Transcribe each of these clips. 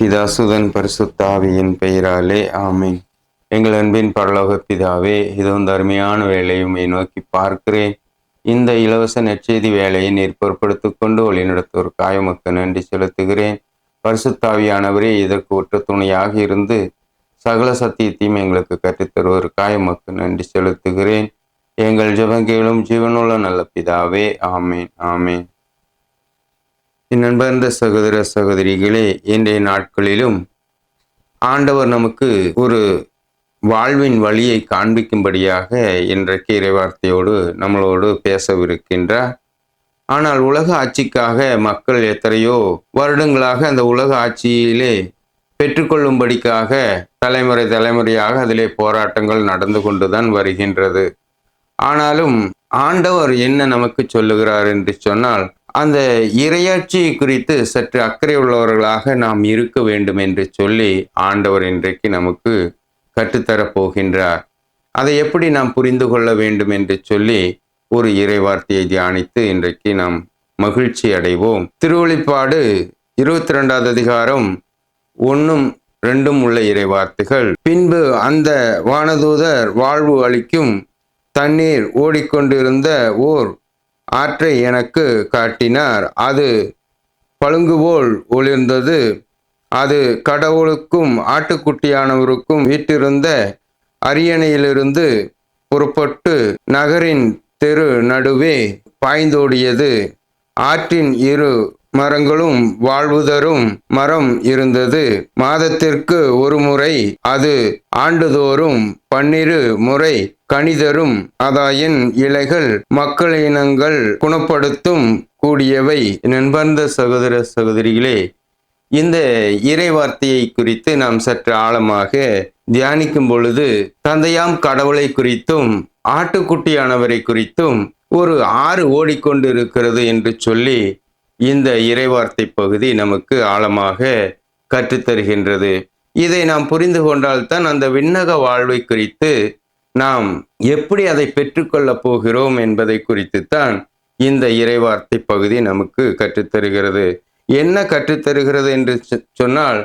பிதாசுதன் பரிசுத்தாவியின் பெயராலே ஆமீன். எங்கள் அன்பின் பரலோக பிதாவே இது வந்து அருமையான வேலையுமே நோக்கி பார்க்கிறேன். இந்த இலவச நெற்செய்தி வேலையை நீர் பொருட்படுத்திக் கொண்டு வழிநடத்துவோர் காயமக்கு நன்றி செலுத்துகிறேன். பரிசுத்தாவியானவரே இதற்கு ஒற்ற துணையாக இருந்து சகல சத்தியத்தையும் எங்களுக்கு கற்றுத்தருவோர் காயமக்கு நன்றி செலுத்துகிறேன். எங்கள் ஜெபங்களும் ஜீவனுள்ள நல்ல பிதாவே ஆமேன் ஆமேன். நண்பர்ந்த சகோதர சகோதரிகளே இன்றைய நாட்களிலும் ஆண்டவர் நமக்கு ஒரு வாழ்வின் வழியை காண்பிக்கும்படியாக இன்றைக்கு இறைவார்த்தையோடு நம்மளோடு பேசவிருக்கின்றார். ஆனால் உலக ஆட்சிக்காக மக்கள் எத்தனையோ வருடங்களாக அந்த உலக ஆட்சியிலே பெற்றுக்கொள்ளும்படிக்காக தலைமுறை தலைமுறையாக அதிலே போராட்டங்கள் நடந்து கொண்டுதான் வருகின்றது. ஆனாலும் ஆண்டவர் என்ன நமக்கு சொல்லுகிறார் என்று சொன்னால் அந்த இரையாட்சி குறித்து சற்று அக்கறை உள்ளவர்களாக நாம் இருக்க வேண்டும் என்று சொல்லி ஆண்டவர் இன்றைக்கு நமக்கு கற்றுத்தரப் போகின்றார். அதை எப்படி நாம் புரிந்து கொள்ள வேண்டும் என்று சொல்லி ஒரு இறைவார்த்தையை தியானித்து இன்றைக்கு நாம் மகிழ்ச்சி அடைவோம். திருவழிப்பாடு இருபத்தி ரெண்டாவது அதிகாரம் ஒன்றும் ரெண்டும் உள்ள இறைவார்த்தைகள். பின்பு அந்த வானதூதர் வாழ்வு அளிக்கும் தண்ணீர் ஓடிக்கொண்டிருந்த ஓர் ஆற்றை எனக்கு காட்டினார். அது பழுங்குபோல் ஒளிர்ந்தது. அது கடவுளுக்கும் ஆட்டுக்குட்டியானவருக்கும் வீட்டிருந்த அரியணையிலிருந்து புறப்பட்டு நகரின் தெரு நடுவே பாய்ந்தோடியது. ஆற்றின் இரு மரங்களும் வாழ்வுதரும் மரம் இருந்தது. மாதத்திற்கு ஒரு முறை அது ஆண்டுதோறும் பன்னிரு முறை கணிதரும் அதாயின் இலைகள் மக்களினங்கள் குணப்படுத்தும் கூடியவை. நண்பர்ந்த சகோதர சகோதரிகளே இந்த இறை வார்த்தையை குறித்து நாம் சற்று ஆழமாக தியானிக்கும் பொழுது தந்தையாம் கடவுளை குறித்தும் ஆட்டுக்குட்டியானவரை குறித்தும் ஒரு ஆறு ஓடிக்கொண்டிருக்கிறது என்று சொல்லி இந்த இறைவார்த்தை பகுதி நமக்கு ஆழமாக கற்றுத்தருகின்றது. இதை நாம் புரிந்து கொண்டால்தான் அந்த விண்ணக வாழ்வை குறித்து நாம் எப்படி அதை பெற்றுக்கொள்ளப் போகிறோம் என்பதை குறித்து தான் இந்த இறைவார்த்தை பகுதி நமக்கு கற்றுத்தருகிறது. என்ன கற்றுத்தருகிறது என்று சொன்னால்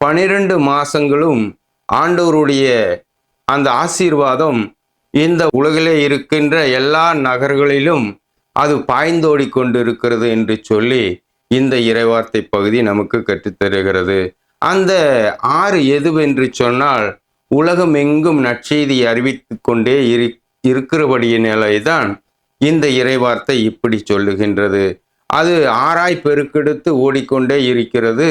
பனிரெண்டு மாசங்களும் ஆண்டவருடைய அந்த ஆசீர்வாதம் இந்த உலகிலே இருக்கின்ற எல்லா நகர்களிலும் அது பாய்ந்தோடி கொண்டிருக்கிறது என்று சொல்லி இந்த இறைவார்த்தை பகுதி நமக்கு கற்றுத்தருகிறது. அந்த ஆறு எதுவென்று சொன்னால் உலகம் எங்கும் நற்செய்தி அறிவித்து கொண்டே இரு இருக்கிறபடிய தான் இந்த இறைவார்த்தை இப்படி சொல்லுகின்றது. அது ஆராய் பெருக்கெடுத்து ஓடிக்கொண்டே இருக்கிறது.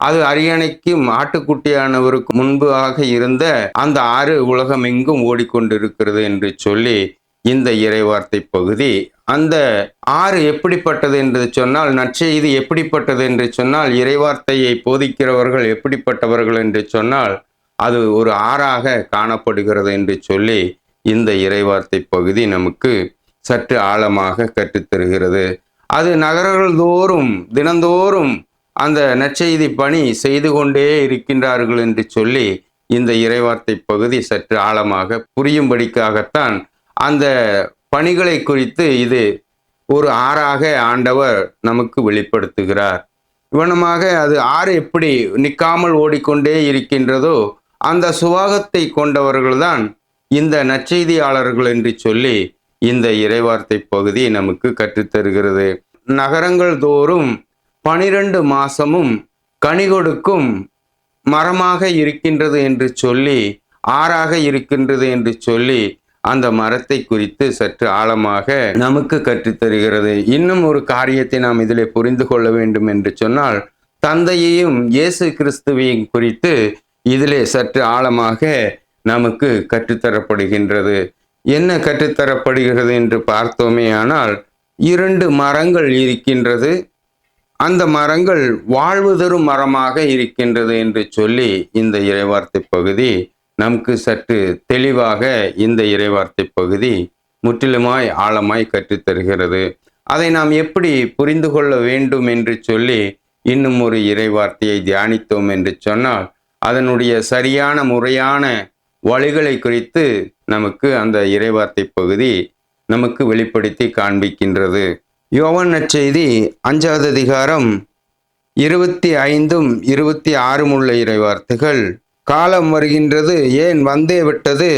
அது அரியணைக்கும் ஆட்டுக்குட்டியானவருக்கு முன்பாக இருந்த அந்த ஆறு உலகம் எங்கும் ஓடிக்கொண்டிருக்கிறது என்று சொல்லி இந்த இறைவார்த்தை பகுதி அந்த ஆறு எப்படிப்பட்டது என்று சொன்னால் நற்செய்தி எப்படிப்பட்டது என்று சொன்னால் இறைவார்த்தையை போதிக்கிறவர்கள் எப்படிப்பட்டவர்கள் என்று சொன்னால் அது ஒரு ஆறாக காணப்படுகிறது என்று சொல்லி இந்த இறைவார்த்தை பகுதி நமக்கு சற்று ஆழமாக கற்றுத்தருகிறது. அது நகரங்கள் தோறும் தினந்தோறும் அந்த நற்செய்தி பணி செய்து கொண்டே இருக்கின்றார்கள் என்று சொல்லி இந்த இறைவார்த்தை பகுதி சற்று ஆழமாக புரியும்படிக்காகத்தான் அந்த பணிகளை குறித்து இது ஒரு ஆறாக ஆண்டவர் நமக்கு வெளிப்படுத்துகிறார். இவனமாக அது ஆறு எப்படி நிற்காமல் ஓடிக்கொண்டே இருக்கின்றதோ அந்த சுவாகத்தை கொண்டவர்கள்தான் இந்த நற்செய்தியாளர்கள் என்று சொல்லி இந்த இறைவார்த்தை பகுதி நமக்கு கற்றுத்தருகிறது. நகரங்கள் தோறும் பனிரெண்டு மாசமும் கனி கொடுக்கும் மரமாக இருக்கின்றது என்று சொல்லி ஆறாக இருக்கின்றது என்று சொல்லி அந்த மரத்தை குறித்து சற்று ஆழமாக நமக்கு கற்றுத்தருகிறது இன்னும் ஒரு காரியத்தை நாம் இதிலே புரிந்து கொள்ள வேண்டும் என்று சொன்னால் தந்தையையும் இயேசு கிறிஸ்துவையும் குறித்து இதிலே சற்று ஆழமாக நமக்கு கற்றுத்தரப்படுகின்றது என்ன கற்றுத்தரப்படுகிறது என்று பார்த்தோமே ஆனால் இரண்டு மரங்கள் இருக்கின்றது. அந்த மரங்கள் வாழ்வு தரும் மரமாக இருக்கின்றது என்று சொல்லி இந்த இறைவார்த்தை பகுதி நமக்கு சற்று தெளிவாக இந்த இறைவார்த்தை பகுதி முற்றிலுமாய் ஆழமாய் கற்றுத்தருகிறது. அதை நாம் எப்படி புரிந்து கொள்ள வேண்டும் என்று சொல்லி இன்னும் ஒரு இறைவார்த்தையை தியானித்தோம் என்று சொன்னால் அதனுடைய சரியான முறையான வழிகளை குறித்து நமக்கு அந்த இறைவார்த்தை பகுதி நமக்கு வெளிப்படுத்தி காண்பிக்கின்றது. யோவன் நற்செய்தி அஞ்சாவது அதிகாரம் இருபத்தி ஐந்தும் இருபத்தி ஆறும் உள்ள இறைவார்த்தைகள் காலம் வருகின்றது ஏன் வந்தே விட்டது?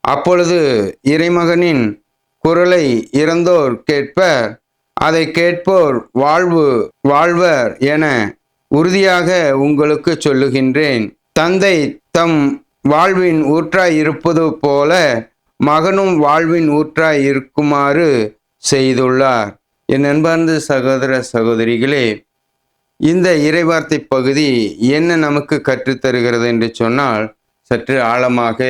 அப்பொழுது இறைமகனின் குரலை இறந்தோர் கேட்பர் அதை கேட்போர் வாழ்வு வாழ்வர் என உறுதியாக உங்களுக்கு சொல்லுகின்றேன். தந்தை தம் வாழ்வின் ஊற்றாய் இருப்பது போல மகனும் வாழ்வின் ஊற்றாய் இருக்குமாறு செய்துள்ளார். என் அன்பார்ந்த சகோதர சகோதரிகளே இந்த இறைவார்த்தை பகுதி என்ன நமக்கு கற்றுத்தருகிறது என்று சொன்னால் சற்று ஆழமாக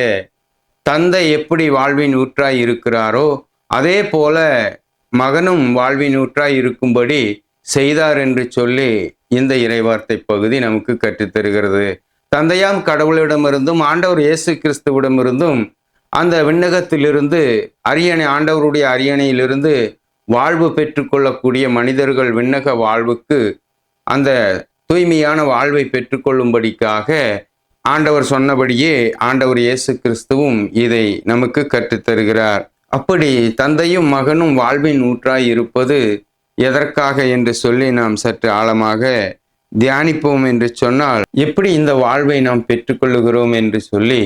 தந்தை எப்படி வாழ்வின் ஊற்றாய் இருக்கிறாரோ அதே போல மகனும் வாழ்வின் ஊற்றாய் இருக்கும்படி செய்தார் என்று சொல்லி இந்த இறைவார்த்தை பகுதி நமக்கு கற்றுத்தருகிறது. தந்தையாம் கடவுளிடமிருந்தும் ஆண்டவர் இயேசு கிறிஸ்துவிடமிருந்தும் அந்த விண்ணகத்திலிருந்து அரியணை ஆண்டவருடைய அரியணையிலிருந்து வாழ்வு பெற்றுக்கொள்ளக்கூடிய மனிதர்கள் விண்ணக வாழ்வுக்கு அந்த தூய்மையான வாழ்வை பெற்றுக்கொள்ளும்படிக்காக ஆண்டவர் சொன்னபடியே ஆண்டவர் இயேசு கிறிஸ்துவும் இதை நமக்கு கற்றுத்தருகிறார். அப்படி தந்தையும் மகனும் வாழ்வின் ஊற்றாய் இருப்பது எதற்காக என்று சொல்லி நாம் சற்று ஆழமாக தியானிப்போம் என்று சொன்னால் எப்படி இந்த வாழ்வை நாம் பெற்றுக்கொள்ளுகிறோம் என்று சொல்லி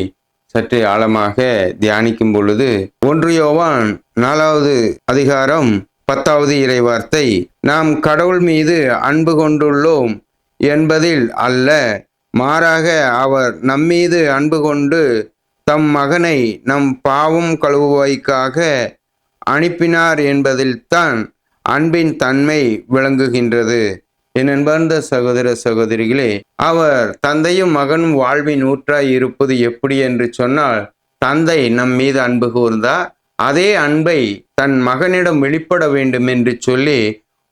சற்று ஆழமாக தியானிக்கும் பொழுது ஒன்று யோவான் நாலாவது அதிகாரம் பத்தாவது இறைவார்த்தை. நாம் கடவுள் மீது அன்பு கொண்டுள்ளோம் என்பதில் அல்ல மாறாக அவர் நம்மீது அன்பு கொண்டு தம் மகனை நம் பாவம் கழுவுவாய்க்காக அனுப்பினார் என்பதில்தான் அன்பின் தன்மை விளங்குகின்றது. என் அன்பார்ந்த சகோதர சகோதரிகளே அவர் தந்தையும் மகனும் வாழ்வின் ஊற்றாய் இருப்பது எப்படி என்று சொன்னால் தந்தை நம் மீது அன்பு கூர்ந்தார் அதே அன்பை தன் மகனிடம் வெளிப்பட வேண்டும் என்று சொல்லி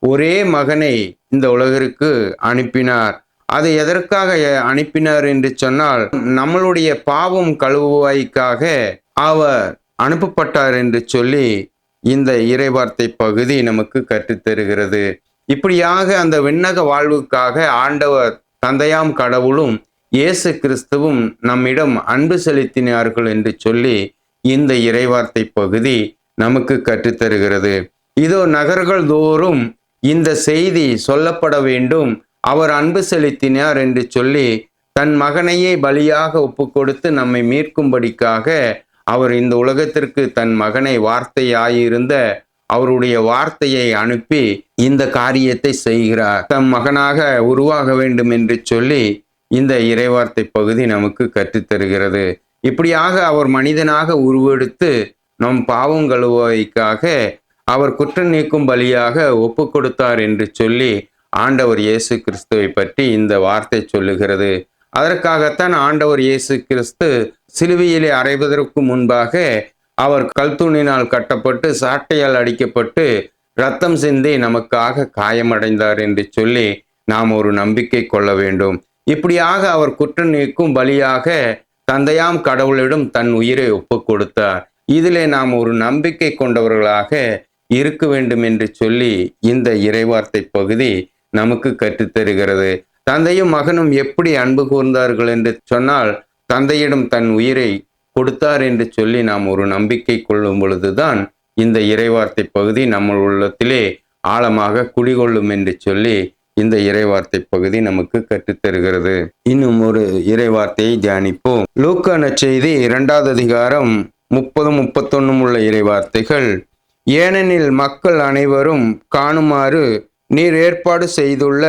ஒரே மகனை இந்த உலகிற்கு அனுப்பினார். அதை எதற்காக அனுப்பினார் என்று சொன்னால் நம்மளுடைய பாவம் கழுவுவாய்க்காக அவர் அனுப்பப்பட்டார் என்று சொல்லி இந்த இறைவார்த்தை பகுதி நமக்கு கற்றுத்தருகிறது. இப்படியாக அந்த விண்ணக வாழ்வுக்காக ஆண்டவர் தந்தையாம் கடவுளும் இயேசு கிறிஸ்துவும் நம்மிடம் அன்பு செலுத்தினார்கள் என்று சொல்லி இந்த இறைவார்த்தை பகுதி நமக்கு கற்றுத்தருகிறது. இதோ நகர்கள் தோறும் இந்த செய்தி சொல்லப்பட வேண்டும். அவர் அன்பு செலுத்தினார் என்று சொல்லி தன் மகனையே பலியாக ஒப்பு கொடுத்து நம்மை மீட்கும்படிக்காக அவர் இந்த உலகத்திற்கு தன் மகனை வார்த்தையாயிருந்த அவருடைய வார்த்தையை அனுப்பி இந்த காரியத்தை செய்கிறார். தம் மகனாக உருவாக வேண்டும் என்று சொல்லி இந்த இறைவார்த்தை பகுதி நமக்கு கற்றுத்தருகிறது. இப்படியாக அவர் மனிதனாக உருவெடுத்து நம் பாவங்களுவாய்க்காக அவர் குற்றம் நீக்கும் பலியாக ஒப்பு கொடுத்தார் என்று சொல்லி ஆண்டவர் இயேசு கிறிஸ்துவை பற்றி இந்த வார்த்தை சொல்லுகிறது. அதற்காகத்தான் ஆண்டவர் இயேசு கிறிஸ்து சிலுவையிலே அறைவதற்கு முன்பாக அவர் கல்தூணினால் கட்டப்பட்டு சாட்டையால் அடிக்கப்பட்டு ரத்தம் சிந்தி நமக்காக காயமடைந்தார் என்று சொல்லி நாம் ஒரு நம்பிக்கை கொள்ள வேண்டும். இப்படியாக அவர் குற்றம் நீக்கும் பலியாக தந்தையாம் கடவுளிடம் தன் உயிரை ஒப்பு கொடுத்தார் இதிலே நாம் ஒரு நம்பிக்கை கொண்டவர்களாக இருக்க வேண்டும் என்று சொல்லி இந்த இறைவார்த்தை பகுதி நமக்கு கற்றுத்தருகிறது. தந்தையும் மகனும் எப்படி அன்பு கூர்ந்தார்கள் என்று சொன்னால் தந்தையிடம் தன் உயிரை கொடுத்தார் என்று சொல்லி நாம் ஒரு நம்பிக்கை கொள்ளும் பொழுதுதான் இந்த இறைவார்த்தை பகுதி நம்ம உள்ளத்திலே ஆழமாக குடிகொள்ளும் என்று சொல்லி இந்த இறைவார்த்தை பகுதி நமக்கு கற்றுத்தருகிறது. இன்னும் ஒரு இறைவார்த்தையை தியானிப்போம். லூக்கா செய்தி இரண்டாவது அதிகாரம் முப்பது முப்பத்தொன்னும் உள்ள இறைவார்த்தைகள். ஏனெனில் மக்கள் அனைவரும் காணுமாறு நீர் ஏற்பாடு செய்துள்ள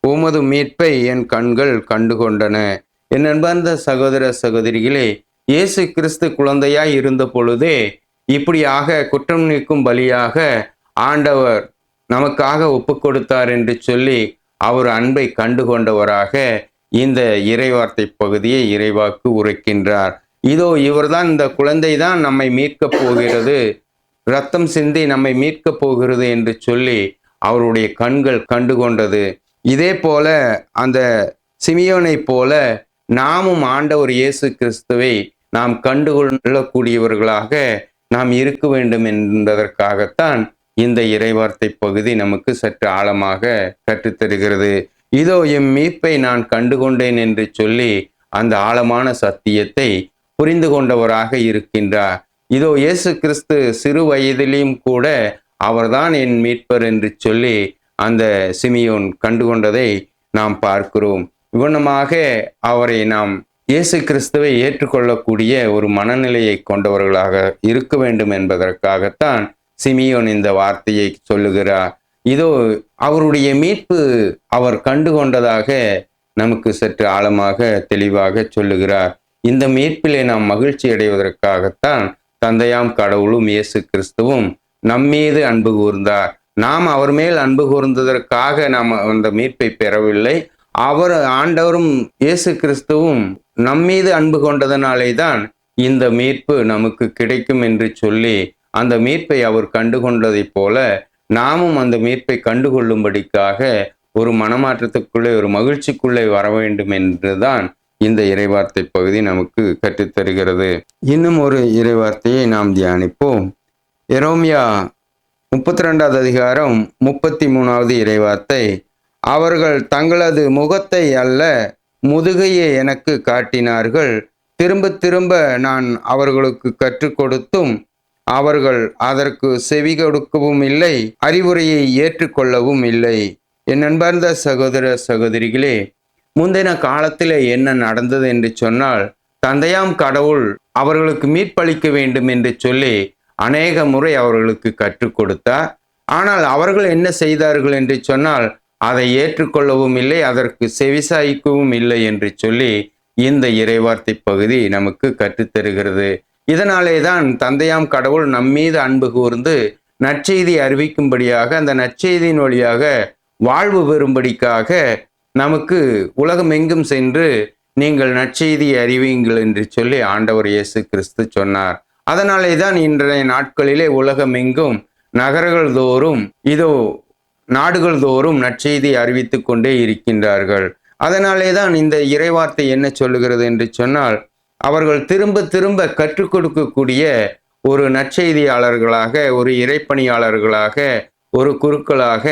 உமது மீட்பை என் கண்கள் கண்டுகொண்டன. என் அன்பார்ந்த சகோதர சகோதரிகளே இயேசு கிறிஸ்து குழந்தையாய் இருந்த பொழுதே இப்படியாக குற்றம் நீக்கும் பலியாக ஆண்டவர் நமக்காக ஒப்பு கொடுத்தார் என்று சொல்லி அவர் அன்பை கண்டுகொண்டவராக இந்த இறைவார்த்தை பகுதியை இறைவாக்கு உரைக்கின்றார். இதோ இவர்தான் இந்த குழந்தை தான் நம்மை மீட்கப் போகிறது. ரத்தம் சிந்தி நம்மை மீட்கப் போகிறது என்று சொல்லி அவருடைய கண்கள் கண்டுகொண்டது. இதே போல அந்த சிமியோனைப் போல நாமும் ஆண்டவர் இயேசு கிறிஸ்துவை நாம் கண்டுகொள்ளக்கூடியவர்களாக நாம் இருக்க வேண்டும் என்பதற்காகத்தான் இந்த இறைவார்த்தை பகுதி நமக்கு சற்று ஆழமாக கற்றுத்தருகிறது. இதோ எம் மீட்பை நான் கண்டுகொண்டேன் என்று சொல்லி அந்த ஆழமான சத்தியத்தை புரிந்து கொண்டவராக இருக்கின்றார். இதோ இயேசு கிறிஸ்து சிறு வயதிலையும் கூட அவர்தான் என் மீட்பர் என்று சொல்லி அந்த சிமியோன் கண்டுகொண்டதை நாம் பார்க்கிறோம். இவனமாக அவரை நாம் இயேசு கிறிஸ்துவை ஏற்றுக்கொள்ளக்கூடிய ஒரு மனநிலையை கொண்டவர்களாக இருக்க வேண்டும் என்பதற்காகத்தான் சிமியோன் இந்த வார்த்தையை சொல்லுகிறார். இதோ அவருடைய மீட்பு அவர் கண்டுகொண்டதாக நமக்கு சற்று ஆழமாக தெளிவாக சொல்லுகிறார். இந்த மீட்பிலே நாம் மகிழ்ச்சி அடைவதற்காகத்தான் தந்தையாம் கடவுளும் இயேசு கிறிஸ்துவும் நம்மீது அன்பு கூர்ந்தார். நாம் அவர் மேல் அன்பு கூர்ந்ததற்காக நாம் அந்த மீட்பை பெறவில்லை. அவர் ஆண்டவரும் இயேசு கிறிஸ்துவும் நம்மீது அன்பு கொண்டதனாலே தான் இந்த மீட்பு நமக்கு கிடைக்கும் என்று சொல்லி அந்த மீட்பை அவர் கண்டுகொண்டதைப் போல நாமும் அந்த மீட்பை கண்டுகொள்ளும்படிக்காக ஒரு மனமாற்றத்துக்குள்ளே ஒரு மகிழ்ச்சிக்குள்ளே வர வேண்டும் என்றுதான் இந்த இறைவார்த்தை பகுதி நமக்கு கற்றுத்தருகிறது. இன்னும் ஒரு இறைவார்த்தையை நாம் தியானிப்போம். எரோமியா முப்பத்தி ரெண்டாவது அதிகாரம் முப்பத்தி மூணாவது இறைவார்த்தை அவர்கள் தங்களது முகத்தை அல்ல முதுகையே எனக்கு காட்டினார்கள். திரும்ப திரும்ப நான் அவர்களுக்கு கற்றுக் கொடுத்தும் அவர்கள் அதற்கு செவி கொடுக்கவும் இல்லை அறிவுரையை ஏற்றுக்கொள்ளவும் இல்லை. என் அன்பார்ந்த சகோதர சகோதரிகளே முந்தின காலத்தில் என்ன நடந்தது என்று சொன்னால் தந்தையாம் கடவுள் அவர்களுக்கு மீட்பளிக்க வேண்டும் என்று சொல்லி அநேக முறை அவர்களுக்கு கற்றுக் கொடுத்தார். ஆனால் அவர்கள் என்ன செய்தார்கள் என்று சொன்னால் அதை ஏற்றுக்கொள்ளவும் இல்லை அதற்கு செவிசாய்க்கவும் இல்லை என்று சொல்லி இந்த இறைவார்த்தை பகுதி நமக்கு கற்றுத்தருகிறது. இதனாலே தான் தந்தையாம் கடவுள் நம்மீது அன்பு கூர்ந்து நற்செய்தி அறிவிக்கும்படியாக அந்த நற்செய்தியின் வழியாக வாழ்வு பெறும்படிக்காக நமக்கு உலகமெங்கும் சென்று நீங்கள் நற்செய்தியை அறிவியுங்கள் என்று சொல்லி ஆண்டவர் இயேசு கிறிஸ்து சொன்னார். அதனாலே தான் இன்றைய நாட்களிலே உலகமெங்கும் நகரங்கள் தோறும் இதோ நாடுகள் தோறும் நற்செய்தி அறிவித்து கொண்டே இருக்கின்றார்கள். அதனாலே தான் இந்த இறைவார்த்தை என்ன சொல்லுகிறது என்று சொன்னால் அவர்கள் திரும்ப திரும்ப கற்றுக் கொடுக்கக்கூடிய ஒரு நற்செய்தியாளர்களாக ஒரு இறைப்பணியாளர்களாக ஒரு குருக்களாக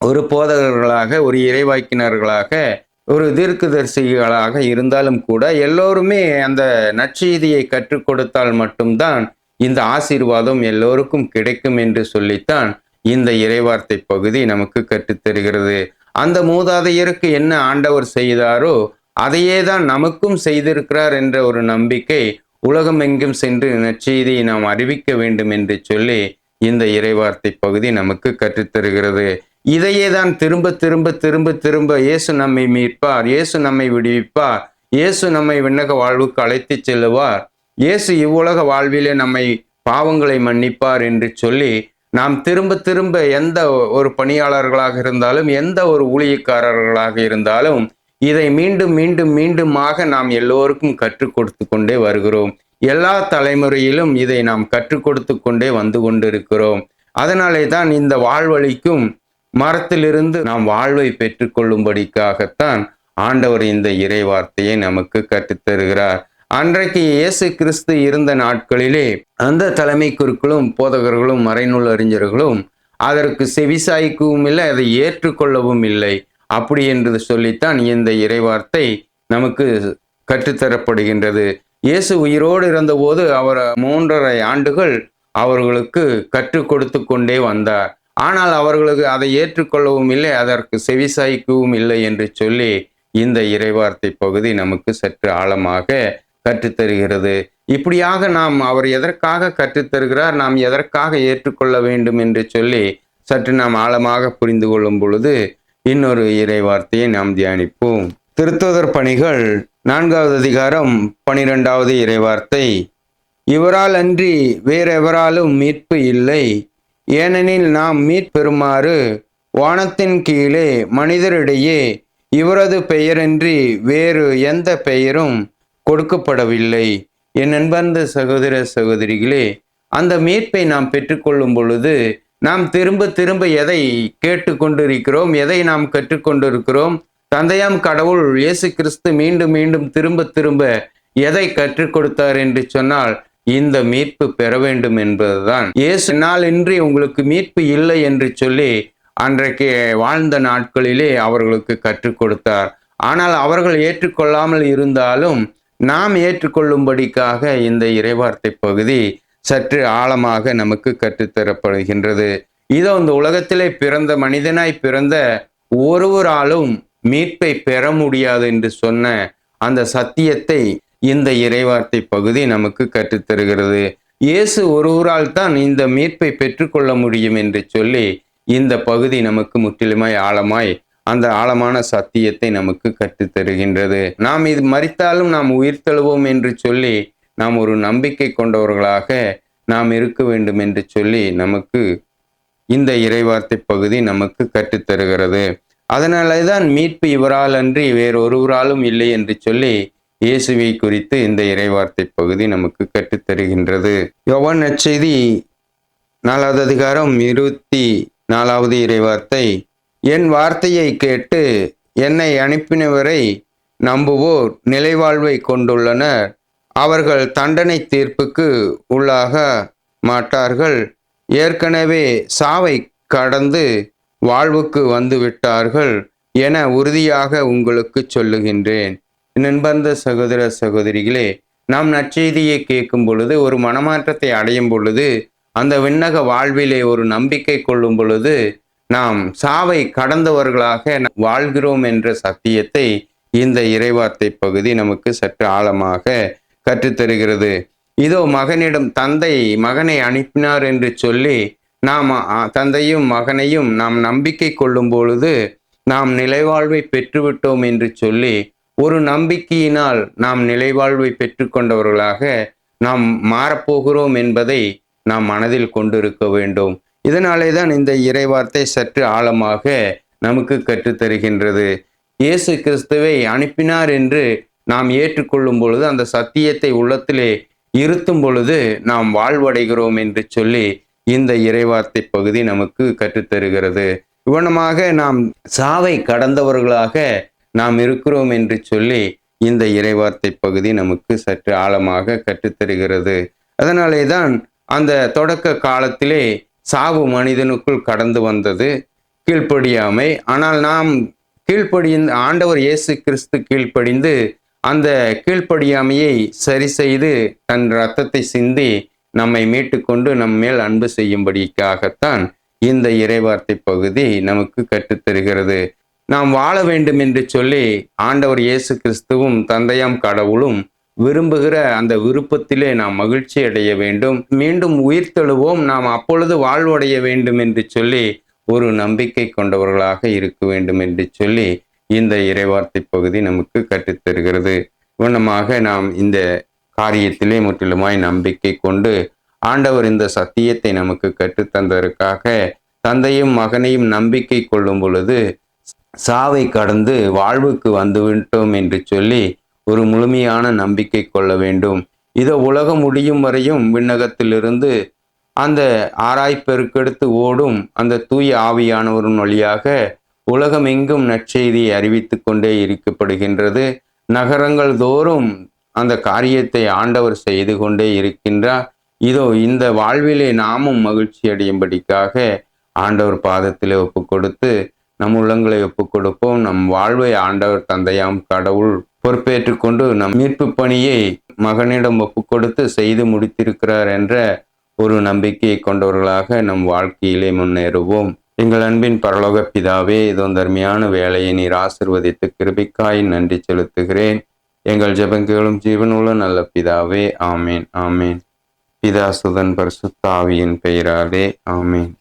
ஒரு போதகர்களாக ஒரு இறைவாக்கினர்களாக ஒரு தீர்க்குதரிசிகளாக இருந்தாலும் கூட எல்லோருமே அந்த நற்செய்தியை கற்றுக் கொடுத்தால் மட்டும்தான் இந்த ஆசீர்வாதம் எல்லோருக்கும் கிடைக்கும் என்று சொல்லித்தான் இந்த இறைவார்த்தை பகுதி நமக்கு கற்றுத்தருகிறது அந்த மூதாதையருக்கு என்ன ஆண்டவர் செய்தாரோ அதையே தான் நமக்கும் செய்திருக்கிறார் என்ற ஒரு நம்பிக்கை உலகம் எங்கும் சென்று நற்செய்தியை நாம் அறிவிக்க வேண்டும் என்று சொல்லி இந்த இறைவார்த்தை பகுதி நமக்கு கற்றுத்தருகிறது. இதையே தான் திரும்ப திரும்ப திரும்ப திரும்ப இயேசு நம்மை மீட்பார் இயேசு நம்மை விடுவிப்பார் இயேசு நம்மை விண்ணக வாழ்வுக்கு அழைத்துச் செல்லுவார். இயேசு இவ்வுலக வாழ்விலே நம்மை பாவங்களை மன்னிப்பார் என்று சொல்லி நாம் திரும்ப திரும்ப எந்த ஒரு பணியாளர்களாக இருந்தாலும் எந்த ஒரு ஊழியக்காரர்களாக இருந்தாலும் இதை மீண்டும் மீண்டும் மீண்டுமாக நாம் எல்லோருக்கும் கற்றுக் கொடுத்து கொண்டே வருகிறோம். எல்லா தலைமுறையிலும் இதை நாம் கற்றுக் கொடுத்து கொண்டே வந்து கொண்டிருக்கிறோம். அதனாலே தான் இந்த வாழ்வழிக்கும் மரத்திலிருந்து நாம் வாழ்வை பெற்றுக்கொள்ளும்படிக்காகத்தான் ஆண்டவர் இந்த இறை வார்த்தையை நமக்கு கற்றுத்தருகிறார் அன்றைக்கு இயேசு கிறிஸ்து இருந்த நாட்களிலே அந்த தலைமை குருக்களும் போதகர்களும் மறைநூல் அறிஞர்களும் அதற்கு செவிசாய்க்கவும் இல்லை அதை ஏற்றுக்கொள்ளவும் இல்லை. அப்படி என்று சொல்லித்தான் இந்த இறைவார்த்தை நமக்கு கற்றுத்தரப்படுகின்றது. இயேசு உயிரோடு இருந்தபோது அவர் மூன்றரை ஆண்டுகள் அவர்களுக்கு கற்றுக் கொடுத்து கொண்டே வந்தார். ஆனால் அவர்களுக்கு அதை ஏற்றுக்கொள்ளவும் இல்லை அதற்கு செவிசாய்க்கவும் இல்லை என்று சொல்லி இந்த இறைவார்த்தை பகுதி நமக்கு சற்று ஆழமாக கற்றுத்தருகிறது. இப்படியாக நாம் அவர் எதற்காக கற்றுத்தருகிறார் நாம் எதற்காக ஏற்றுக்கொள்ள வேண்டும் என்று சொல்லி சற்று நாம் ஆழமாக புரிந்து கொள்ளும் பொழுது இன்னொரு இறை வார்த்தையை நாம் தியானிப்போம். திருத்தோதர் பணிகள் நான்காவது அதிகாரம் பனிரெண்டாவது இறைவார்த்தை. இவரால் அன்றி வேறெவராலும் மீட்பு இல்லை. ஏனெனில் நாம் மீட்பெறுமாறு வானத்தின் கீழே மனிதரிடையே இவரது பெயரன்றி வேறு எந்த பெயரும் கொடுக்கப்படவில்லை. என் அன்பர்ந்த சகோதர சகோதரிகளே அந்த மீட்பை நாம் பெற்றுக்கொள்ளும் பொழுது நாம் திரும்ப திரும்ப எதை கேட்டுக்கொண்டிருக்கிறோம் எதை நாம் கற்றுக்கொண்டிருக்கிறோம் தந்தையாம் கடவுள் இயேசு கிறிஸ்து மீண்டும் மீண்டும் திரும்ப திரும்ப எதை கற்றுக் கொடுத்தார் என்று சொன்னால் இந்த மீட்பு பெற வேண்டும் என்பதுதான். இயேசு நாளின்றி உங்களுக்கு மீட்பு இல்லை என்று சொல்லி அன்றைக்கு வாழ்ந்த நாட்களிலே அவர்களுக்கு கற்றுக் கொடுத்தார் ஆனால் அவர்கள் ஏற்றுக்கொள்ளாமல் இருந்தாலும் நாம் ஏற்றுக்கொள்ளும்படிக்காக இந்த இறைவார்த்தை பகுதி சற்று ஆழமாக நமக்கு கற்றுத்தரப்படுகின்றது. இதோ இந்த உலகத்திலே பிறந்த மனிதனாய் பிறந்த ஒருவராலும் மீட்பை பெற முடியாது என்று சொன்ன அந்த சத்தியத்தை இந்த இறைவார்த்தை பகுதி நமக்கு கற்றுத்தருகிறது. இயேசு ஒருவரால் தான் இந்த மீட்பை பெற்றுக்கொள்ள முடியும் என்று சொல்லி இந்த பகுதி நமக்கு முற்றிலுமாய் ஆழமாய் அந்த ஆழமான சத்தியத்தை நமக்கு கற்றுத்தருகின்றது. நாம் இது மறித்தாலும் நாம் உயிர் தழுவோம் என்று சொல்லி நாம் ஒரு நம்பிக்கை கொண்டவர்களாக நாம் இருக்க வேண்டும் என்று சொல்லி நமக்கு இந்த இறைவார்த்தை பகுதி நமக்கு கற்றுத்தருகிறது. அதனாலே தான் மீட்பு இவரால் அன்றி வேறொருவராலும் இல்லை என்று சொல்லி இயேசுவை குறித்து இந்த இறைவார்த்தை பகுதி நமக்கு கற்றுத்தருகின்றது. யோவான் நச்செய்தி நாலாவது அதிகாரம் இருபத்தி நாலாவது இறைவார்த்தை என் வார்த்தையை கேட்டு என்னை அனுப்பினவரை நம்புவோர் நிலைவாழ்வை கொண்டுள்ளனர். அவர்கள் தண்டனை தீர்ப்புக்கு உள்ளாக மாட்டார்கள். ஏற்கனவே சாவை கடந்து வாழ்வுக்கு வந்து விட்டார்கள் என உறுதியாக உங்களுக்கு சொல்லுகின்றேன். நண்பர்ந்த சகோதர சகோதரிகளே நாம் நற்செய்தியை கேட்கும் பொழுது ஒரு மனமாற்றத்தை அடையும் பொழுது அந்த விண்ணக வாழ்விலே ஒரு நம்பிக்கை கொள்ளும் பொழுது நாம் சாவை கடந்தவர்களாக வாழ்கிறோம் என்ற சத்தியத்தை இந்த இறைவார்த்தை பகுதி நமக்கு சற்று ஆழமாக கற்றுத்தருகிறது. இதோ மகனிடம் தந்தை மகனை அனுப்பினார் என்று சொல்லி நாம் தந்தையும் மகனையும் நாம் நம்பிக்கை கொள்ளும் பொழுது நாம் நிலைவாழ்வை பெற்றுவிட்டோம் என்று சொல்லி ஒரு நம்பிக்கையினால் நாம் நிலைவாழ்வை பெற்றுக்கொண்டவர்களாக நாம் மாறப்போகிறோம் என்பதை நாம் மனதில் கொண்டிருக்க வேண்டும். இதனாலே தான் இந்த இறைவார்த்தை சற்று ஆழமாக நமக்கு கற்றுத்தருகின்றது. இயேசு கிறிஸ்துவை அனுப்பினார் என்று நாம் ஏற்றுக்கொள்ளும் பொழுது அந்த சத்தியத்தை உள்ளத்திலே இருத்தும் பொழுது நாம் வாழ்வடைகிறோம் என்று சொல்லி இந்த இறைவார்த்தை பகுதி நமக்கு கற்றுத்தருகிறது. இவனமாக நாம் சாவை கடந்தவர்களாக நாம் இருக்கிறோம் என்று சொல்லி இந்த இறைவார்த்தை பகுதி நமக்கு சற்று ஆழமாக கற்றுத்தருகிறது. அதனாலே தான் அந்த தொடக்க காலத்திலே சாவு மனிதனுக்குள் கடந்து வந்தது கீழ்ப்படியாமை. ஆனால் நாம் கீழ்ப்படிந்து ஆண்டவர் இயேசு கிறிஸ்து கீழ்ப்படிந்து அந்த கீழ்ப்படியாமையை சரி செய்து தன் ரத்தத்தை சிந்தி நம்மை மீட்டுக்கொண்டு நம் மேல் அன்பு செய்யும்படிக்காகத்தான் இந்த இறைவார்த்தை பகுதி நமக்கு கற்றுத்தருகிறது. நாம் வாழ வேண்டும் என்று சொல்லி ஆண்டவர் இயேசு கிறிஸ்துவும் தந்தையாம் கடவுளும் விரும்புகிற அந்த விருப்பத்திலே நாம் மகிழ்ச்சி அடைய வேண்டும். மீண்டும் உயிர் நாம் அப்பொழுது வாழ்வடைய வேண்டும் என்று சொல்லி ஒரு நம்பிக்கை கொண்டவர்களாக இருக்க வேண்டும் என்று சொல்லி இந்த இறைவார்த்தை பகுதி நமக்கு கற்றுத்தருகிறது இவனமாக நாம் இந்த காரியத்திலே முற்றிலுமாய் நம்பிக்கை கொண்டு ஆண்டவர் இந்த சத்தியத்தை நமக்கு கற்றுத்தந்ததற்காக தந்தையும் மகனையும் நம்பிக்கை கொள்ளும் பொழுது சாவை கடந்து வாழ்வுக்கு வந்துவிட்டோம் என்று சொல்லி ஒரு முழுமையான நம்பிக்கை கொள்ள வேண்டும். இதோ உலகம் முடியும் வரையும் விண்ணகத்திலிருந்து அந்த ஆராய் பெருக்கெடுத்து ஓடும் அந்த தூய ஆவியானவரின் வழியாக உலகம் எங்கும் நற்செய்தியை அறிவித்து கொண்டே இருக்கப்படுகின்றது நகரங்கள் தோறும் அந்த காரியத்தை ஆண்டவர் செய்து கொண்டே இருக்கின்றார். இதோ இந்த வாழ்விலே நாமும் மகிழ்ச்சி அடையும்படிக்காக ஆண்டவர் பாதத்திலே ஒப்பு கொடுத்து நம் உள்ளங்களை ஒப்பு கொடுப்போம். நம் வாழ்வை ஆண்டவர் தந்தையாம் கடவுள் பொறுப்பேற்று கொண்டு நம் மீட்பு பணியை மகனிடம் ஒப்பு கொடுத்து செய்து முடித்திருக்கிறார் என்ற ஒரு நம்பிக்கையை கொண்டவர்களாக நம் வாழ்க்கையிலே முன்னேறுவோம். எங்கள் அன்பின் பரலோக பிதாவே இதோ தர்மையான வேலையை நீர் ஆசிர்வதித்து கிருபிக்காய் நன்றி செலுத்துகிறேன். எங்கள் ஜபங்களும் ஜீவனுள்ள நல்ல பிதாவே ஆமேன் ஆமேன். பிதா சுதன் பரிசுத்தாவியின் பெயராலே ஆமேன்.